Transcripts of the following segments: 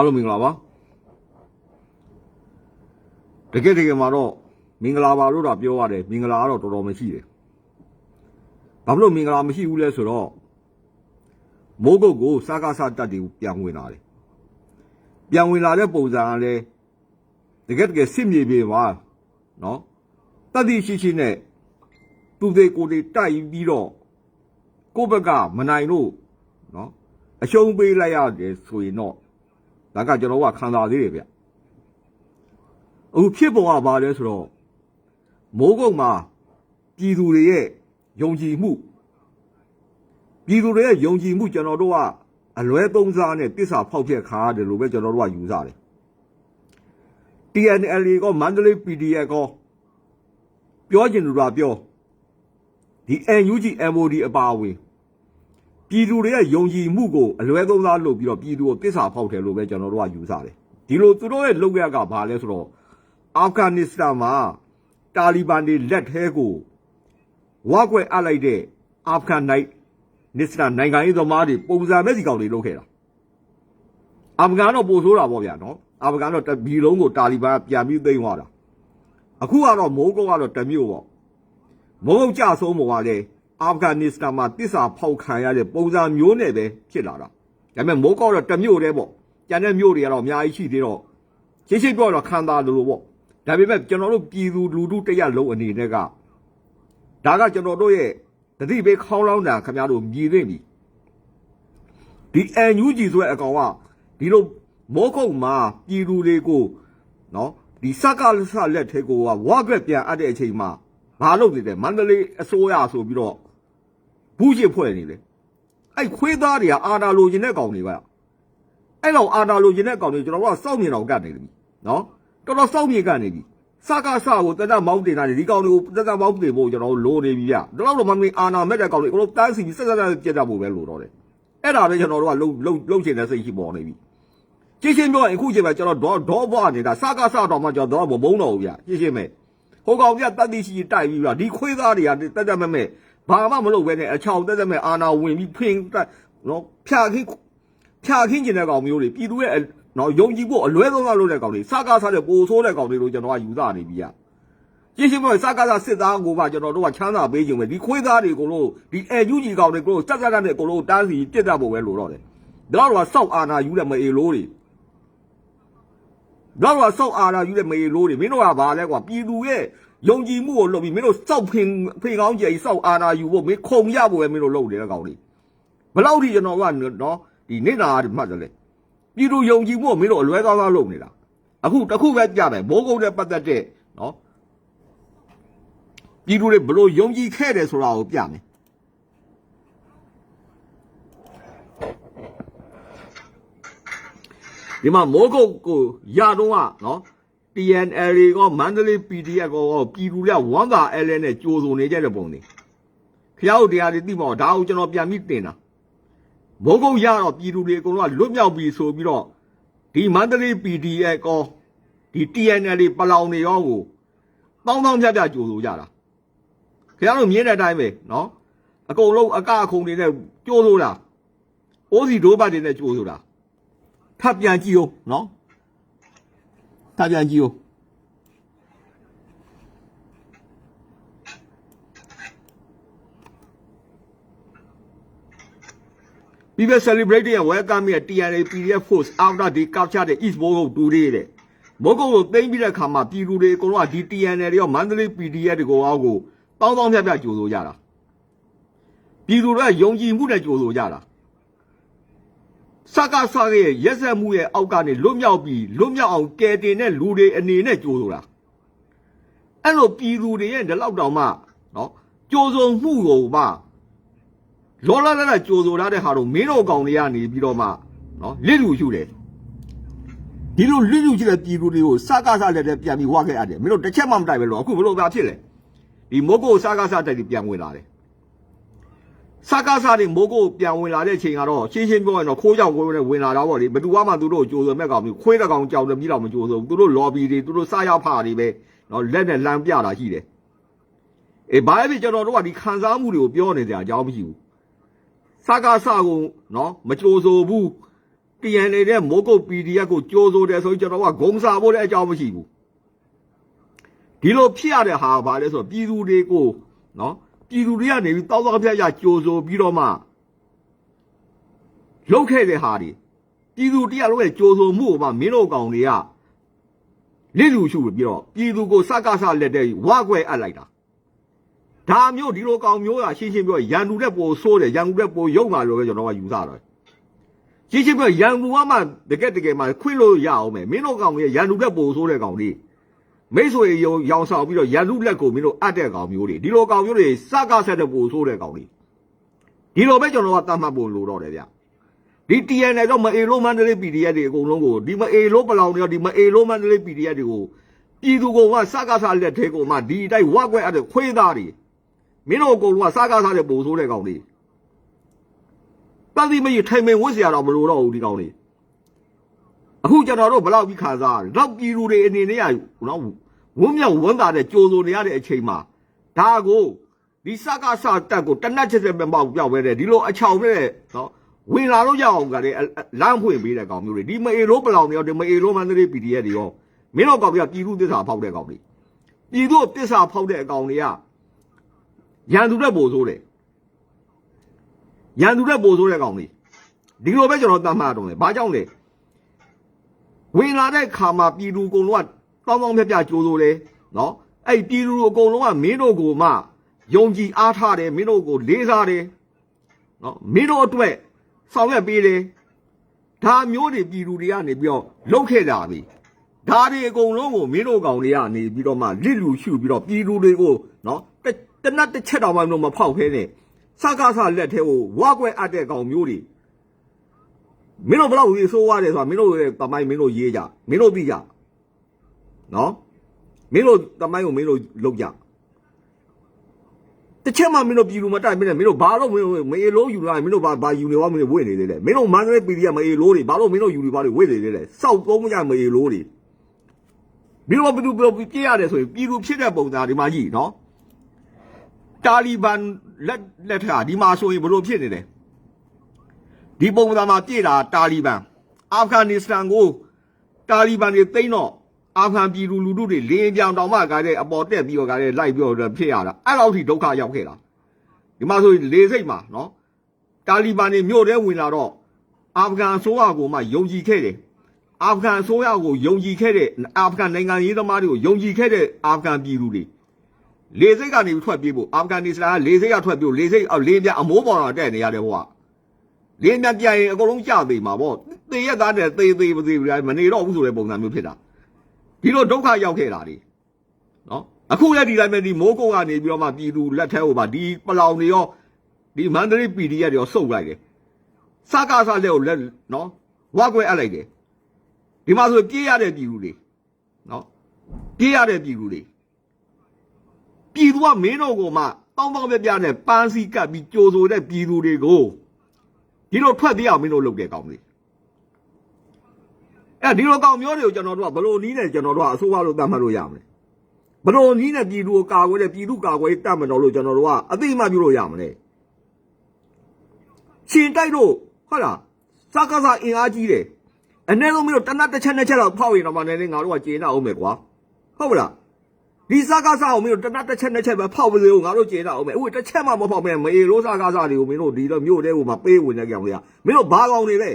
အားလုံးမင်္ဂလာပါတကယ်တကယ်မှာတော့မင်္ဂလာပါလို့တော့ပြောရတယ်မင်္ဂလာကတော့တော်တော်မရှိတယ်ဘာဖြစ်လို့မင်္ဂလာမရှိဘူးလဲဆိုတော့မိုးကုတ်ကိုစကားစတက်တွေပြန်ဝင်လာတယ်ပြန်ဝင်လာတဲ့ပုံစံကလည်းတကယ်တကယ်စစ်မြေပြင်ပါနော်တတိရှိရှိနဲ့သူတွေကိုယ်တွေတိုက်ပြီးတော့ကိုယ့်ဘက်ကမနိုင်လို့နော်အရှုံးပေးလိုက်ရတယ်ဆိုရင်တော့ ဒါကကျွန်တော်ကခံစားသေးတယ်ဗျအခုဖြစ်ပေါ်ကဘာလဲဆိုတော့မိုးကုတ်မှာပြည်သူတွေရဲ့ယုံကြည်မှုပြည်သူတွေရဲ့ယုံကြည်မှုကျွန်တော်တို့ကအလွဲသုံးစားနဲ့တစ္ဆာဖောက်ဖျက်ခါရတယ်လို့ပဲကျွန်တော်တို့ကယူဆတယ် TNL ကောမန္တလေး PDF ကောပြောချင်လို့တော့ပြောဒီ NUG MOD အပါအဝင် ပြည်သူတွေရဲ့ယုံကြည်မှုကိုအလွဲသုံးစားလုပ်ပြီးတော့ပြည်သူကိုတစ္ဆာဖောက်တယ်လို့ပဲကျွန်တော်တို့ကယူဆတယ်ဒီလိုသူတို့ရဲ့လုပ်ရကဘာလဲဆိုတော့အာဖဂန်နစ္စတန်မှာတာလီဘန်တွေလက်ထဲကိုဝါကွက်အပ်လိုက်တဲ့အာဖဂန်နိုင်နစ္စတန်နိုင်ငံရေးသမားတွေပုံစံမဲ့စီကောင်တွေလုပ်ခဲ့တာအာဖဂန်တော့ပိုဆိုးတာပေါ့ဗျာနော်အာဖဂန်တော့တပြည်လုံးကိုတာလီဘန်ကပြန်ပြီးသိမ်းသွားတာအခုကတော့မိုးကုတ်ကတော့တစ်မျိုးပေါ့မိုးကုတ်ကြဆုံးပေါ်ကလည်း အာဖဂန်နစ္စတန်မှာတစ္ဆာဖောက်ခံရတဲ့ပုံစံမျိုးနဲ့ပဲဖြစ်လာတာဒါပေမဲ့မိုးကုတ်ကတော့တစ်မျိုးတည်းပေါ့ကျန်တဲ့မျိုးတွေကတော့အများကြီးရှိသေးတော့ရှင်းရှင်းပြောတော့ခံသားလို့လို့ပေါ့ဒါပေမဲ့ကျွန်တော်တို့ပြည်သူလူထုတရက်လုံးအနေနဲ့ကဒါကကျွန်တော်တို့ရဲ့တတိပေးခေါင်းလောင်းတာခင်ဗျားတို့မြည်သိမ့်ပြီဒီ NUG ဆိုတဲ့အကောင်ကဒီလိုမိုးကုတ်မှာပြည်သူတွေကိုနော်ဒီစက်ကလဆလက်ထဲကိုကဝါကွက်ပြန်အပ်တဲ့အချိန်မှာဘာလုပ်နေလဲမန္တလေးအစိုးရဆိုပြီးတော့ ဘူးရှိဖွဲ့နေလေအဲ့ခွေးသားတွေကအာနာလိုချင်တဲ့ကောင်တွေပါအဲ့တော့အာနာလိုချင်တဲ့ကောင်တွေကျွန်တော်တို့ကစောက်မြင်အောင်ကတ်နေပြီနော်တော်တော်စောက်မြင်ကတ်နေပြီစကားစကိုတက်တက်မောင်းတင်တာဒီကောင်တွေကိုတက်တက်မောင်းတင်ဖို့ကျွန်တော်တို့လိုနေပြီဗျဒါတော့တော့မမင်းအာနာမဲ့တဲ့ကောင်တွေအကုန်လုံးတန်းစီပြီးဆက်ဆက်ဆက်ပြတ်တတ်ဖို့ပဲလိုတော့တယ်အဲ့ဒါပဲကျွန်တော်တို့ကလှုပ်လှုပ်လှုပ်ချင်တဲ့စိတ်ရှိပေါ်နေပြီကြည့်ရှင်းပြောရင်အခုချိန်မှာကျွန်တော်ဒေါဒေါဘွားနေတာစကားစတော့မှကျွန်တော်တော့မဘုံတော့ဘူးဗျကြည့်ရှင်းမဲ့ဟိုကောင်ပြတတ်သိရှိတိုက်ပြီးဗျဒီခွေးသားတွေကတက်တက်မဲ့မဲ့ ဘာမှမလုပ်ပဲနဲ့အချောင်တက်တက်မဲ့အာနာဝင်ပြီးဖင်တက်နော်ဖြာခင်းဖြာခင်းကျင်တဲ့ကောင်မျိုးတွေပြည်သူရဲ့နော်ယုံကြည်ဖို့အလွဲသုံးစားလုပ်တဲ့ကောင်တွေစကားစားတဲ့ပိုဆိုးတဲ့ကောင်တွေလို့ကျွန်တော်ကယူဆနေပြီဗျကြည့်ရှင်းပြောစကားစားစစ်သားကိုပါကျွန်တော်တို့ကချမ်းသာပေးခြင်းပဲဒီခွေးသားတွေကိုလို့ဒီအဲယူကြီးကောင်တွေကိုစက်စက်တဲ့ကိုလို့တန်းစီပြစ်တတ်ဖို့ပဲလို့တော့တယ်ဒါတော့စောက်အာနာယူတဲ့မအေလို့တွေတော့တော့စောက်အာရာယူတဲ့မေလို့တွေမင်းတို့ကဘာလဲကွာပြည်သူရဲ့ ယုံကြည်မှုကိုလုပ်ပြီးမင်းတို့စောက်ဖင်ဖေကောင်းကြီးစောက်အာရာယူဖို့မင်းခုံရဖို့ပဲမင်းတို့လုပ်နေတဲ့ကောင်တွေဘယ်လောက်ထိကျွန်တော်ကနော်ဒီနေနာမှတ်တယ်လေပြည်သူယုံကြည်မှုကိုမင်းတို့အလွဲကောင်းကောင်းလုပ်နေတာအခုတခုပဲကြမယ်မိုးကုတ်နဲ့ပတ်သက်တဲ့နော်ပြည်သူတွေဘလို့ယုံကြည်ခဲ့တယ်ဆိုတာကိုပြမယ်ဒီမှာမိုးကုတ်ကိုရတော့ကနော် TNL ကောမန္တလေး PDF ကောပြည်သူတွေကဝမ်းသာ LN နဲ့ကြိုးစုံနေကြတဲ့ပုံတွေဖျောက်တရားတွေသိမအောင်ဒါကိုကျွန်တော်ပြန်ပြီးတင်တာမိုးကုတ်ရတော့ပြည်သူတွေအကုန်လုံးကလွတ်မြောက်ပြီဆိုပြီးတော့ဒီမန္တလေး PDF ကောဒီ TNL ပလောင်တွေရောကိုတောင်းတောင်းပြပြကြိုးစုံကြတာခင်ဗျားတို့မြင်တဲ့အတိုင်းပဲနော်အကုန်လုံးအကအခုံတွေနဲ့ကြိုးဆိုတာအိုးစီဒိုးပတ်တွေနဲ့ကြိုးဆိုတာထပ်ပြန်ကြည့်ဦးနော် ထပ်ပြန်ကြည့်ဦး။ People celebrating and welcoming a TNA PDF force after they captured the East Bogo today တဲ့။ဘောကုတ်ကိုသိမ်းပြီးတဲ့ခါမှာပြည်သူတွေအကုန်လုံးကဒီ TNA တွေရောမန္တလေး PDF တွေကိုအောက်ကိုတောင်းတောင်းပြပြကြိုးဆိုကြတာ။ပြည်သူတွေကယုံကြည်မှုနဲ့ကြိုးဆိုကြတာ။ စကားစကားရဲ့ရက်ဆက်မှုရဲ့အောက်ကနေလွတ်မြောက်ပြီးလွတ်မြောက်အောင်ကယ်တင်တဲ့လူတွေအနေနဲ့ကြိုးဆိုတာအဲ့လိုပြည်သူတွေရဲ့ဒီလောက်တောင်မှနော်ကြိုးစုံမှုကိုမှလောလာလာကြိုးဆိုရတဲ့ဟာတော့မင်းတို့ကောင်တွေကနေပြီးတော့မှနော်လစ်လူရှုတယ်ဒီလိုလစ်လူရှိတဲ့ပြည်သူတွေကိုစကားစလက်တဲ့ပြန်ပြီးဝါခဲ့ရတယ်မင်းတို့တစ်ချက်မှမတိုက်ပဲလို့အခုဘလို့သာဖြစ်လဲဒီမိုးကိုစကားစတိုက်ပြီးပြန်ဝင်လာတယ် စကားစားတွေမိုးကိုပြန်ဝင်လာတဲ့အချိန်ကတော့ရှင်းရှင်းပြောရင်တော့ခိုးကြောင်ကိုယ်နဲ့ဝင်လာတာပေါ့လေဘယ်သူမှသူတို့ကြိုးစုံမဲ့ကောင်မျိုးခွေးတကောင်ကြောင်တယ်ပြီးတော့မကြိုးစုံသူတို့ lobby တွေသူတို့စားရဖာတွေပဲနော်လက်နဲ့လမ်းပြတာရှိတယ်အေးဘာပဲဖြစ်ကျွန်တော်တို့ကဒီခံစားမှုတွေကိုပြောနေကြအကြောင်းမရှိဘူးစကားစားကိုနော်မကြိုးစုံဘူး TNA တဲ့မိုးကုတ် PDF ကိုကြိုးစိုးတယ်ဆိုရင်ကျွန်တော်ကဂုံစားဖို့လည်းအကြောင်းမရှိဘူးဒီလိုဖြစ်ရတဲ့ဟာကဘာလဲဆိုတော့ပြည်သူတွေကိုနော် ပြည်သူတွေကနေပြီးတောက်တောက်ဖြတ်ဖြတ်ကြိုးစိုးပြီးတော့မှလှုပ်ခဲ့တဲ့ဟာတွေပြည်သူတရားလုံးရဲ့ကြိုးစိုးမှုကိုမှမင်းတို့ကောင်တွေကလစ်လူရှုပြီးတော့ပြည်သူကိုစကားဆလက်တဲ့ဝါကွယ်အပ်လိုက်တာဒါမျိုးဒီလိုကောင်မျိုးကရှင်းရှင်းပြောရန်သူတဲ့ပိုဆိုးတယ်ရန်သူတဲ့ပိုရုပ်မှာလို့ပဲကျွန်တော်ကယူဆတယ်ရှင်းရှင်းပြောရန်သူကမှတကယ်တကယ်မှခွင့်လို့ရအောင်မယ်မင်းတို့ကောင်ကြီးရန်သူတဲ့ပိုဆိုးတဲ့ကောင်လေး မိတ်ဆွေရောရောင်ဆောင်ပြီးတော့ရန်သူလက်ကိုမင်းတို့အပ်တဲ့ကောင်မျိုးတွေဒီလိုကောင်မျိုးတွေစကားဆက်တဲ့ပို့ဆိုးတဲ့ကောင်တွေဒီလိုပဲကျွန်တော်ကတတ်မှတ်ဖို့လိုတော့တယ်ဗျဒီ TNL တော့မအေလိုမန္တလေး PDF တွေအကုန်လုံးကိုဒီမအေလိုပလောင်တွေဒီမအေလိုမန္တလေး PDF တွေကိုပြည်သူကစကားဆလက်ထဲကိုမှဒီအတိုင်းဝက်ွက်အပ်တဲ့ခွေးသားတွေမင်းတို့အကုန်လုံးကစကားဆတဲ့ပို့ဆိုးတဲ့ကောင်တွေပတ်သိမရထိုင်မင်ဝတ်စရာတော့မလိုတော့ဘူးဒီကောင်တွေ အခုကျွန်တော်တို့ဘယ်လောက်ပြီးခံစားရလဲတော့ပြည်သူတွေအနေနဲ့ရနော်ဝန်းမြောက်ဝန်းတာတဲ့ကြိုးစိုးနေရတဲ့အချိန်မှာဒါကိုဒီစကားစတက်ကိုတနက်ချက်ချက်ပဲပေါက်ပြောက်ပဲတဲ့ဒီလိုအချောင်နဲ့နော်ဝင်လာလို့ရအောင်ကလည်းလမ်းဖွင့်ပေးတဲ့ကောင်မျိုးတွေဒီမအေလို့ပလောင်တွေရောဒီမအေလို့မန္တလေး PDF တွေရောမင်းတို့ကောင်ပြပြည်သူသစ္စာဖောက်တဲ့ကောင်တွေပြည်သူသစ္စာဖောက်တဲ့အကောင်တွေကရန်သူတဲ့ပို့ဆိုးတယ်ရန်သူတဲ့ပို့ဆိုးတဲ့ကောင်လေးဒီလိုပဲကျွန်တော်တတ်မှတ်တော့တယ်ဘာကြောင့်လဲ ဝင်လာတဲ့ခါမှာပြည်သူအကုန်လုံးကတောင်းတောင်းပြပြကြိုးဆိုတယ်နော်အဲ့ပြည်သူအကုန်လုံးကမင်းတို့ကိုမှယုံကြည်အားထားတယ်မင်းတို့ကိုလေးစားတယ်နော်မင်းတို့အတွက်ဆောင်ရွက်ပေးတယ်ဒါမျိုးတွေပြည်သူတွေကနေပြီးတော့လှုပ်ခဲ့ကြပြီဒါတွေအကုန်လုံးကိုမင်းတို့ကောင်တွေကနေပြီးတော့မှလစ်လူရှုပြီးတော့ပြည်သူတွေကိုနော်တတနတ်တစ်ချက်တော့မှမလို့မဖောက်ခဲနဲ့စကားဆလက်ထဲကိုဝါကွက်အပ်တဲ့ကောင်မျိုးတွေ မင်းတို့ဘလောက်ရေးဆိုးရတယ်ဆိုတာမင်းတို့ရဲ့တမိုင်းမင်းတို့ရေးကြမင်းတို့သိကြနော်မင်းတို့တမိုင်းကိုမင်းတို့လုပ်ကြတစ်ချက်မှမင်းတို့ပြည်လူမတိုက်မင်းနဲ့မင်းတို့ဘာလို့မင်းတို့မအေလို့ယူလာမင်းတို့ဘာဘာယူနေဝါမင်းတို့ဝေ့နေသေးလဲမင်းတို့မန္တလေးပြည်ကမအေလို့တွေဘာလို့မင်းတို့ယူနေပါလို့ဝေ့နေသေးလဲစောက်သုံးမရမအေလို့တွေမင်းတို့ဘယ်သူဘယ်ပြည့်ရတယ်ဆိုရင်ပြည်လူဖြစ်တဲ့ပုံစံဒီမှာကြည့်နော်တာလီဘန်လက်လက်ထက်ကဒီမှာဆိုရင်ဘလို့ဖြစ်နေတယ် ဒီပုံစံမှာပြည့်တာတာလီဘန်အာဖဂန်နစ္စတန်ကိုတာလီဘန်တွေသိမ်းတော့အာဖဂန်ပြည်သူလူထုတွေလင်းပြောင်တောင်မှကားတဲ့အပေါ်တက်ပြီးတော့ကားတဲ့လိုက်ပြီးတော့ဖြစ်ရတာအဲ့လောက်ထိဒုက္ခရောက်ခဲ့တာဒီမှာဆိုရင်လေစိတ်မှာနော်တာလီဘန်တွေမြို့ထဲဝင်လာတော့အာဖဂန်အစိုးရကိုမှယုံကြည်ခဲ့တယ်အာဖဂန်အစိုးရကိုယုံကြည်ခဲ့တဲ့အာဖဂန်နိုင်ငံရေးသမားတွေကိုယုံကြည်ခဲ့တဲ့အာဖဂန်ပြည်သူတွေလေစိတ်ကနေထွက်ပြေးဖို့အာဖဂန်နစ္စတန်ကလေစိတ်ကထွက်ပြေးဖို့လေစိတ်အောက်လေးပြအမိုးပေါ်တော့တက်နေရတယ်ဟိုက လေးပြပြရင်အကုန်လုံးကြသေးမှာပေါ့သေရက်သားတဲ့သေသေးမသေးဘူးမနေတော့ဘူးဆိုတဲ့ပုံစံမျိုးဖြစ်တာဒီလိုဒုက္ခရောက်ခဲ့တာဒီနော်အခုလည်းဒီတိုင်းပဲဒီမိုးကုတ်ကနေပြီးတော့မှပြည်သူလက်ထဲဟိုပါဒီပလောင်တွေရောဒီမန္တလေး PDF တွေရောစုပ်လိုက်တယ်စကားစားလက်ကိုလက်နော်ဝါကွဲအပ်လိုက်တယ်ဒီမှာဆိုပြေးရတဲ့ပြည်သူတွေနော်ပြေးရတဲ့ပြည်သူတွေပြည်သူကမင်းတို့ကိုမှတောင်းတောင်းပြပြနဲ့ပန်းစည်းကပ်ပြီးကြိုဆိုတဲ့ပြည်သူတွေကို ဒီလိုထွက်ပြေးအောင်မင်းတို့လုပ်တဲ့ကောင်လေးအဲဒီလိုကောင်မျိုးတွေကိုကျွန်တော်တို့ကဘလို့နီးနဲ့ကျွန်တော်တို့ကအဆိုးအလို့တတ်မှတ်လို့ရမလဲဘလို့နီးနဲ့ပြည်သူကိုကာကွယ်တဲ့ပြည်သူကာကွယ်တတ်မတော်လို့ကျွန်တော်တို့ကအသိမှပြုလို့ရမလဲရှင်တိုက်တို့ဟုတ်လားစကားစားအင်အားကြီးတယ်အနည်းဆုံးမင်းတို့တနတ်တစ်ချက်နှစ်ချက်တော့ဖောက်ရင်တော့မှလည်းငါတို့ကကျေနပ်အောင်မယ်ကွာဟုတ်မလား ဒီစားကားစားကိုမင်းတို့တနတ်တစ်ချက်နှစ်ချက်ပဲဖောက်ပါစေဦးငါတို့ကျေတာအောင်မယ်အခုတစ်ချက်မှမဖောက်ပဲမေရိုးစားကားစားတွေကိုမင်းတို့ဒီတော့မြို့တဲကိုမှပေးဝင်နေကြအောင်လေမင်းတို့ဘာကောင်တွေလဲ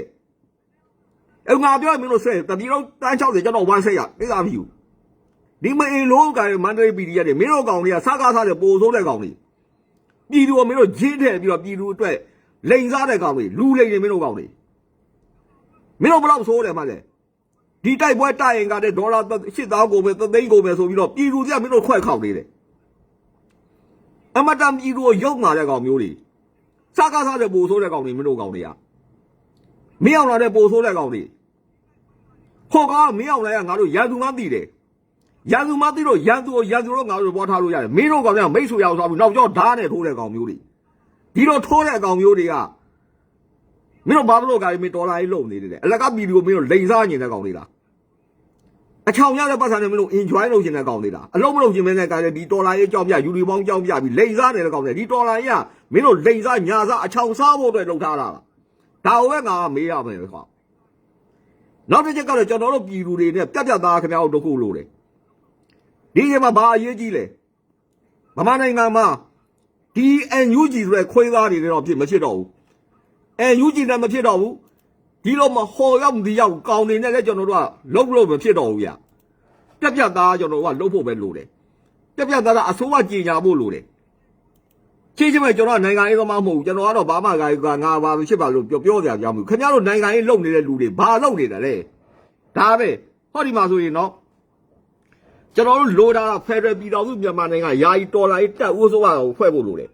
အဲငါပြောမင်းတို့ဆက်တတိတော့တန်း60ကျွန်တော်ဝမ်းဆက်ရသိသားမရှိဘူးဒီမေရိုးကမန္တလေးပီဒီရတွေမင်းတို့ကောင်တွေကစားကားစားတွေပိုဆိုးတဲ့ကောင်တွေပြည်သူကမင်းတို့ဂျင်းထည့်ပြီးတော့ပြည်သူအတွက်လိန်စားတဲ့ကောင်တွေလူလိန်တွေမင်းတို့ကောင်တွေမင်းတို့ဘယ်တော့ဆိုးတယ်မှလဲ ဒီတိုက်ပွဲတိုက်ရင်ကတဲ့ဒေါ်လာ8000ကိုပဲသသိန်းကိုပဲဆိုပြီးတော့ပြည်သူတွေကမင်းတို့ခွဲခေါက်နေတယ်အမတန်ပြည်သူကိုရုပ်မာတဲ့ကောင်မျိုးတွေစကားစားတဲ့ပိုဆိုးတဲ့ကောင်တွေမင်းတို့ကောင်တွေကမင်းအောင်လာတဲ့ပိုဆိုးတဲ့ကောင်တွေဟောကမင်းအောင်လာကငါတို့ရန်သူမှသိတယ်ရန်သူမှသိတော့ရန်သူကိုရန်သူတော့ငါတို့ပေါ်ထားလို့ရတယ်မင်းတို့ကောင်တွေကမိတ်ဆွေရောက်သွားပြီးနောက်ကျောဓာတ်နဲ့ထိုးတဲ့ကောင်မျိုးတွေဒီလိုထိုးတဲ့ကောင်မျိုးတွေကမင်းတို့ဘာလို့ကလည်းမင်းဒေါ်လာကြီးလုံနေတယ်လေအလကားပြည်သူကိုမင်းတို့လိန်စားနေတဲ့ကောင်တွေလား အချောင်ရတဲ့ပတ်စံနဲ့မင်းတို့ enjoy လုပ်ရှင်တဲ့ကောင်လေးလားအလုံးမလုပ်ရှင်မင်းနဲ့ကလည်းဒီဒေါ်လာရေးကြောက်ပြယူနီပေါင်းကြောက်ပြပြီးလိန်စားနေတဲ့ကောင်လေးဒီဒေါ်လာရေးကမင်းတို့လိန်စားညာစားအချောင်စားဖို့အတွက်လုပ်ထားတာလားဒါကိုပဲငါကမေးရမယ်ခွာနောက်တစ်ချက်ကတော့ကျွန်တော်တို့ပြည်သူတွေနဲ့ပြက်ပြက်သားခင်ဗျားတို့တစ်ခုလို့တယ်ဒီအချိန်မှာဘာအရေးကြီးလဲဗမာနိုင်ငံမှာဒီ NUG ဆိုတဲ့ခွေးသားတွေတော့ဖြစ်မဖြစ်တော့ဘူး NUG နဲ့မဖြစ်တော့ဘူး ဒီလိုမဟော်ရောက်ဒီရောက်ကောင်းနေနဲ့လည်းကျွန်တော်တို့ကလုံးလို့မဖြစ်တော့ဘူးဗျပြက်ပြက်သားကျွန်တော်တို့ကလုံးဖို့ပဲလို့တယ်ပြက်ပြက်သားကအစိုးရကြီးညာဖို့လို့တယ်ချင်းချင်းပဲကျွန်တော်ကနိုင်ငံရေးသမားမဟုတ်ဘူးကျွန်တော်ကတော့ဘာမှကာကငါဘာဖြစ်ပါလို့ပြောပြောကြကြမှုခင်ဗျားတို့နိုင်ငံရေးလုပ်နေတဲ့လူတွေဘာလုပ်နေတာလဲဒါပဲဟောဒီမှာဆိုရင်နော်ကျွန်တော်တို့လိုတာဖက်ဒရယ်ပြည်တော်စုမြန်မာနိုင်ငံယာယီတော်လိုင်းတက်ဦးဆိုတော့ဖွဲ့ဖို့လိုတယ်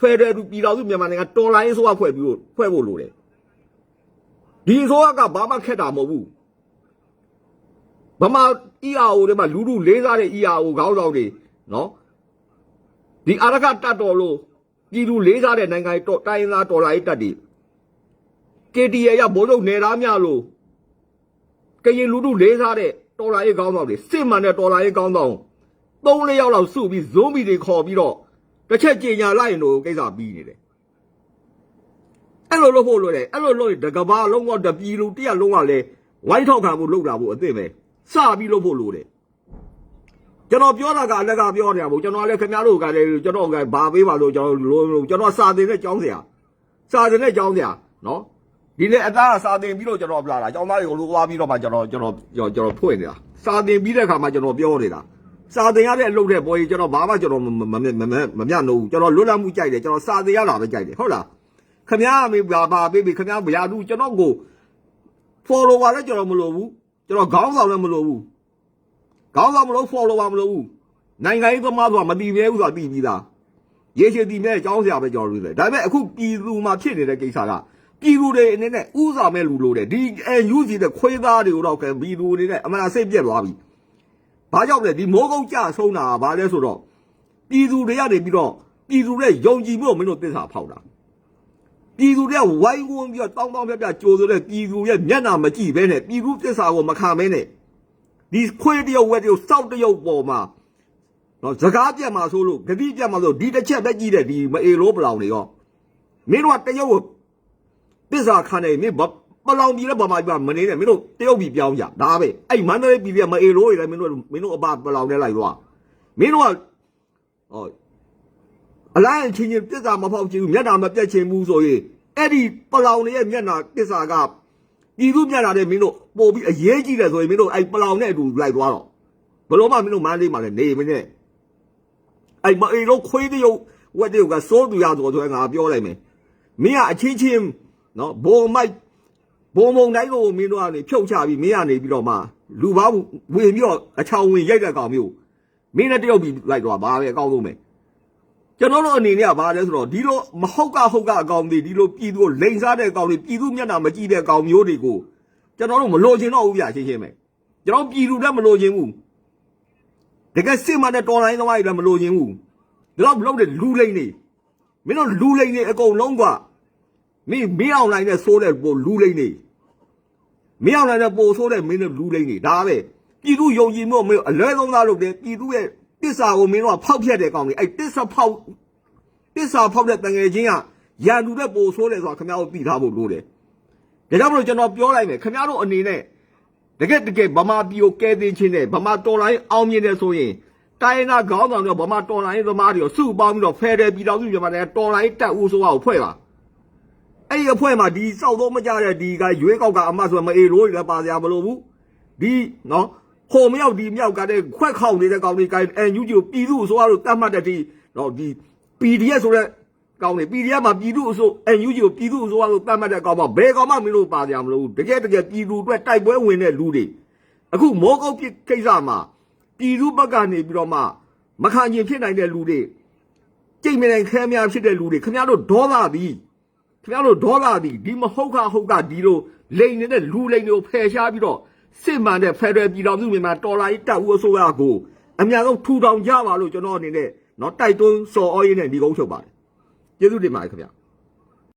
ဖက်ဒရယ်ပြည်တော်စုမြန်မာနိုင်ငံတော်လိုင်းဆိုတော့ဖွဲ့ပြီးဖွဲ့ဖို့လိုတယ် ဒီဆိုကဘာမှခက်တာမဟုတ်ဘူးဗမာ ERO တွေမှာလူလူလေးစားတဲ့ ERO ခေါင်းဆောင်တွေနော်ဒီအာရကတတ်တော်လို့ပြည်သူလေးစားတဲ့နိုင်ငံတော်တိုင်းသားတော်လိုင်းတက်တွေ KTA ရဘိုးချုပ်နေသားများလို့ကရင်လူလူလေးစားတဲ့တော်လာရေးကောင်းဆောင်တွေစစ်မှန်တဲ့တော်လာရေးကောင်းဆောင်သုံးလေးယောက်လောက်စုပြီးဇွန်ဘီတွေခေါ်ပြီးတော့တစ်ချက်ကြင်ညာလိုက်ရင်တော့ကိစ္စပြီးနေတယ် အဲ့လိုလုပ်ဖို့လိုတယ်အဲ့လိုလုပ်ရင်တကဘာလုံးကတပြည်လူတရက်လုံးကလည်းဝိုင်းထောက်ခံဖို့လုပ်တာဖို့အသင့်ပဲစပြီးလုပ်ဖို့လိုတယ်ကျွန်တော်ပြောတာကအလက်ကပြောနေတာမဟုတ်ကျွန်တော်လည်းခင်ဗျားတို့ကလည်းကျွန်တော်ကဘာပေးပါလို့ကျွန်တော်လို့ကျွန်တော်စာသင်တဲ့ကျောင်းဆရာစာသင်တဲ့ကျောင်းဆရာနော်ဒီလေအသားကစာတင်ပြီးတော့ကျွန်တော်ပြလာတာကျောင်းသားတွေကိုလိုသွားပြီးတော့မှကျွန်တော်ကျွန်တော်ကျွန်တော်ကျွန်တော်ဖွင့်နေတာစာတင်ပြီးတဲ့အခါမှာကျွန်တော်ပြောနေတာစာတင်ရတဲ့အလုပ်တဲ့ပေါ်ကြီးကျွန်တော်ဘာမှကျွန်တော်မမမမမမျှလို့ကျွန်တော်လွတ်လပ်မှုကြိုက်တယ်ကျွန်တော်စာတင်ရတာပဲကြိုက်တယ်ဟုတ်လား ခမည်းမေဘာဘာပေးပြီးခမည်းမရဘူးကျွန်တော်ကို follower လည်းကျွန်တော်မလိုဘူးကျွန်တော်ခေါင်းဆောင်လည်းမလိုဘူးခေါင်းဆောင်မလို့ follower မလိုဘူးနိုင်ငံရေးသမားဆိုတာမတည်မြဲဘူးဆိုတာသိပြီးသားရေရှည်တည်မြဲအကြောင်းစရာပဲကျွန်တော်တို့လေဒါပေမဲ့အခုပြည်သူမှာဖြစ်နေတဲ့ကိစ္စကပြည်သူတွေအနေနဲ့ဥစားမဲ့လူလို့တဲ့ဒီ UC တဲ့ခွေးသားတွေကိုတော့ကပြည်သူအနေနဲ့အမှန်အစိတ်ပြက်သွားပြီ။ဘာကြောင့်လဲဒီမိုးကုတ်ကြဆုံးတာကဘာလဲဆိုတော့ပြည်သူတွေကနေပြီးတော့ပြည်သူတွေယုံကြည်မှုကိုမင်းတို့သစ္စာဖောက်တာ။ ပြည်သူတွေကဝိုင်းဝန်းပြီးတော့တောင်းတောင်းပြပြကြိုးဆိုတဲ့ပြည်သူရဲ့မျက်နှာမကြည့်ဘဲနဲ့ပြည်သူသစ္စာကိုမခံဘဲနဲ့ဒီခွေးတရုပ်ဝက်တရုပ်စောက်တရုပ်ပေါ်မှာနော်စကားပြက်မှာဆိုလို့ဂတိပြက်မှာဆိုဒီတစ်ချက်ပဲကြည့်တဲ့ဒီမအေလိုပလောင်တွေရောမင်းတို့ကတရုပ်ကိုပစ္စာခံနေမင်းပလောင်ပြည်လည်းဗမာပြည်မနေနဲ့မင်းတို့တရုတ်ပြည်ပြောင်းကြဒါပဲအဲ့မန္တလေးပြည်ပြည်မအေရိုးတွေလည်းမင်းတို့မင်းတို့အပပလောင်နဲ့လိုက်သွားမင်းတို့ကဟော အလားအချင်းချင်းပစ္စာမဖောက်ချင်ဘူးမျက်နှာမပြတ်ချင်ဘူးဆိုရင်အဲ့ဒီပလောင်တွေရဲ့မျက်နှာပစ္စာကပြည်သူမျက်နှာတဲ့မင်းတို့ပို့ပြီးအရေးကြီးတယ်ဆိုရင်မင်းတို့အဲ့ပလောင်နဲ့အတူလိုက်သွားတော့ဘလို့မှမင်းတို့မန္တလေးမှာလည်းနေမနဲ့အဲ့မအေရိုးခွေးတရုတ်ဝက်တရုတ်ကစိုးသူရဆိုဆိုငါပြောလိုက်မယ်မင်းကအချင်းချင်းနော်ဘုံမိုက်ဘုံဘုံတိုင်းကိုမင်းတို့ကနေဖြုတ်ချပြီးမင်းကနေပြီးတော့မှလူပေါင်းဝင်ပြီးတော့အချောင်ဝင်ရိုက်တဲ့ကောင်မျိုးမင်းနဲ့တယောက်ပြီးလိုက်တော့ဘာပဲအကောင်းဆုံးပဲ ကျွန်တော်တို့အနေနဲ့ကဘာလဲဆိုတော့ဒီလိုမဟုတ်ကဟုတ်ကအကောင်တွေဒီလိုပြည်သူကိုလိန်စားတဲ့အကောင်တွေပြည်သူမျက်နှာမကြည့်တဲ့အကောင်မျိုးတွေကိုကျွန်တော်တို့မလိုချင်တော့ဘူးဗျရှင်းရှင်းပဲကျွန်တော်ပြည်သူလည်းမလိုချင်ဘူးတကယ်စစ်မှန်တဲ့တော်လိုင်းသမားတွေလည်းမလိုချင်ဘူးဒီတော့မလုပ်တဲ့လူလိန်နေမင်းတို့လူလိန်နေအကုန်လုံးကမင်းမင်းအောင်နိုင်တဲ့ဆိုးတဲ့ပိုလူလိမ့်နေမင်းအောင်နိုင်တဲ့ပိုဆိုးတဲ့မင်းတို့လူလိမ့်နေဒါပဲပြည်သူယုံကြည်မှုမင်းအလွဲသုံးသားလုပ်တယ်ပြည်သူရဲ့ တစ္ဆာကိုမင်းတို့ကဖောက်ဖျက်တဲ့ကောင်ကြီးအဲ့တစ္ဆာဖောက်တစ္ဆာဖောက်တဲ့တငယ်ချင်းကရန်သူတဲ့ပိုဆိုးတယ်ဆိုတာခင်ဗျားတို့သိထားဖို့လိုတယ်ဒါကြောင့်မလို့ကျွန်တော်ပြောလိုက်မယ်ခင်ဗျားတို့အနေနဲ့တကယ်တကယ်ဗမာပြည်ကိုကဲတင်ချင်းနဲ့ဗမာတော်လိုင်းအောင်မြင်တယ်ဆိုရင်တိုင်းနာခေါင်းဆောင်တွေဗမာတော်လိုင်းသမားတွေကိုစုပေါင်းပြီးတော့ဖယ်တယ်ပြည်တော်စုမြန်မာနိုင်ငံတော်လိုင်းတက်ဦးဆိုတာကိုဖွဲ့ပါအဲ့ဒီအဖွဲ့မှာဒီစောက်တော့မကြတဲ့ဒီကရွေးကောက်ကအမတ်ဆိုမအေရိုးတွေလည်းပါစရာမလိုဘူးဒီနော် ဟိုမရောက်ဒီမြောက်ကတဲ့ခွက်ခေါင်နေတဲ့ကောင်တွေကအဲညူဂျီကိုပြည်သူဆိုရလို့တတ်မှတ်တဲ့ဒီနော်ဒီ PDF ဆိုတဲ့ကောင်တွေ PDF မှာပြည်သူအစိုးအဲညူဂျီကိုပြည်သူအစိုးရလို့တတ်မှတ်တဲ့ကောင်မှာဘယ်ကောင်မှမင်းတို့ပါစရာမလိုဘူးတကယ်တကယ်ပြည်သူအတွက်တိုက်ပွဲဝင်တဲ့လူတွေအခုမောကုတ်ပြကိစ္စမှာပြည်သူဘက်ကနေပြီးတော့မှမခံကျင်ဖြစ်နိုင်တဲ့လူတွေကြိတ်မြင်ခဲများဖြစ်တဲ့လူတွေခင်ဗျားတို့ဒေါသသည်ခင်ဗျားတို့ဒေါ်လာဒီဒီမဟုတ်ခဟုတ်ကဒီလိုလိန်နေတဲ့လူလိန်တွေကိုဖယ်ရှားပြီးတော့ စစ်မှန်တဲ့ဖက်ဒရယ်ပြည်တော်စုမြန်မာတော်လာကြီးတပ်ဦးအစိုးရကိုအများဆုံးထူထောင်ကြပါလို့ကျွန်တော်အနေနဲ့เนาะတိုက်တွန်းစော်ဩရင်းနဲ့ဒီကုန်းချုပ်ပါတယ်ကျေးဇူးတင်ပါတယ်ခင်ဗျာ